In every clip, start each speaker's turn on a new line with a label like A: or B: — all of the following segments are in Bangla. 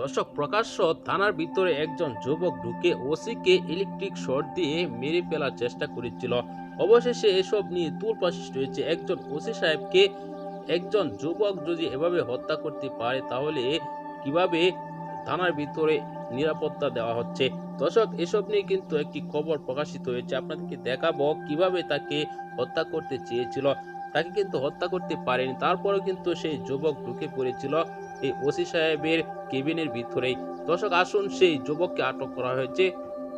A: দর্শক প্রকাশ্য থানার ভিতরে একজন যুবক ঢুকে ওসিকে ইলেকট্রিক শর্ট দিয়ে মেরে ফেলার চেষ্টা করেছিল। অবশেষে এসব নিয়ে তুলপাশ হয়েছে একজন ওসি সাহেবকে। একজন যুবক যদি এভাবে হত্যা করতে পারে, তাহলে কীভাবে থানার ভিতরে নিরাপত্তা দেওয়া হচ্ছে? দর্শক, এসব নিয়ে কিন্তু একটি খবর প্রকাশিত হয়েছে। আপনাদেরকে দেখাবো কীভাবে তাকে হত্যা করতে চেয়েছিল। তাকে কিন্তু হত্যা করতে পারেনি। তারপরেও কিন্তু সেই যুবক ঢুকে পড়েছিল। এই ওসি সাহেবের কেবিনের ভিতরেই। দর্শক, আসুন সেই যুবককে আটক করা হয়েছে।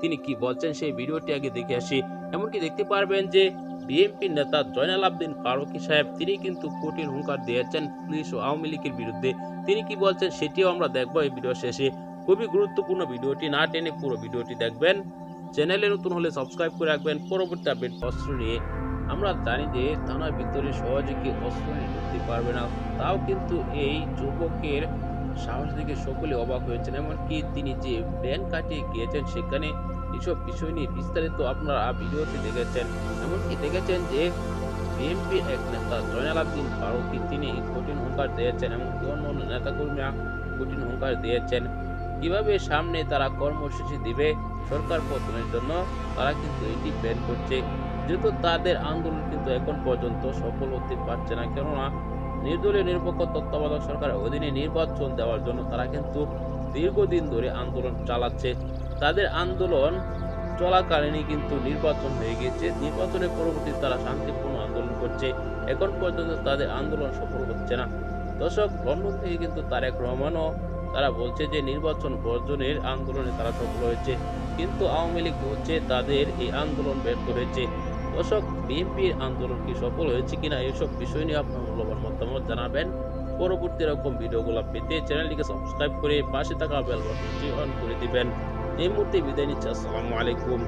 A: তিনি কি বলছেন সেই ভিডিওটি আগে দেখে আসি। এমনকি দেখতে পারবেন যে বিএনপি নেতা জয়নাল আবদিন ফারুকি সাহেব, তিনি কিন্তু কঠিন হুঙ্কার দিয়েছেন পুলিশ ও আওয়ামী লীগের বিরুদ্ধে। তিনি কি বলছেন সেটিও আমরা দেখব এই ভিডিও শেষে। খুবই গুরুত্বপূর্ণ ভিডিওটি, না টেনে পুরো ভিডিওটি দেখবেন। চ্যানেলে নতুন হলে সাবস্ক্রাইব করে রাখবেন। পরবর্তী আপডেট অস্ত্র নিয়ে আমরা জানি যে থানার ভিতরে সহজে কি অস্ত্র ঢুকতে পারবে না। তাও কিন্তু এই যুবকের সাহস দেখে সকলে অবাক হয়েছেন। এমনকি তিনি যে ব্যাংক কাটিয়ে গিয়েছেন, সেখানে এসব বিষয় নিয়ে বিস্তারিত আপনারা ভিডিওতে দেখেছেন। এমনকি দেখেছেন যে বিএনপির এক নেতা জয়নাল আবদিন ফারুকি তিনি কঠিন হুঙ্কার দিয়েছেন, এমনকি অন্য অন্য নেতাকর্মীরা কঠিন হুঙ্কার দিয়েছেন। কীভাবে সামনে তারা কর্মসূচি দিবে সরকার পতনের জন্য, তারা কিন্তু এটি প্ল্যান করছে। যেহেতু তাদের আন্দোলন কিন্তু এখন পর্যন্ত সফল হতে পারছে না, কেননা নির্দলীয় নিরপেক্ষ তত্ত্বাবধায়ক সরকারের অধীনে নির্বাচন দেওয়ার জন্য তারা কিন্তু দীর্ঘদিন ধরে আন্দোলন চালাচ্ছে। তাদের আন্দোলন চলাকালীনই কিন্তু নির্বাচন হয়ে গেছে নির্বাচনের পরবর্তী তারা শান্তিপূর্ণ আন্দোলন করছে। এখন পর্যন্ত তাদের আন্দোলন সফল হচ্ছে না। দর্শক, লন্ডন থেকে কিন্তু তারেক রহমানও তারা বলছে যে নির্বাচন বর্জনের আন্দোলনে তারা সফল হয়েছে। কিন্তু আওয়ামী লীগ বলছে তাদের এই আন্দোলন ব্যর্থ হয়েছে। দর্শক, বিএনপির আন্দোলন কি সফল হয়েছে কিনা এইসব বিষয় নিয়ে আপনার মূল্যবান মতামত জানাবেন। পরবর্তী এরকম ভিডিওগুলো পেতে চ্যানেলটিকে সাবস্ক্রাইব করে পাশে থাকা বেল অন করে দিবেন। এই মুহূর্তে বিদায় নিচ্ছি, আসসালামু আলাইকুম।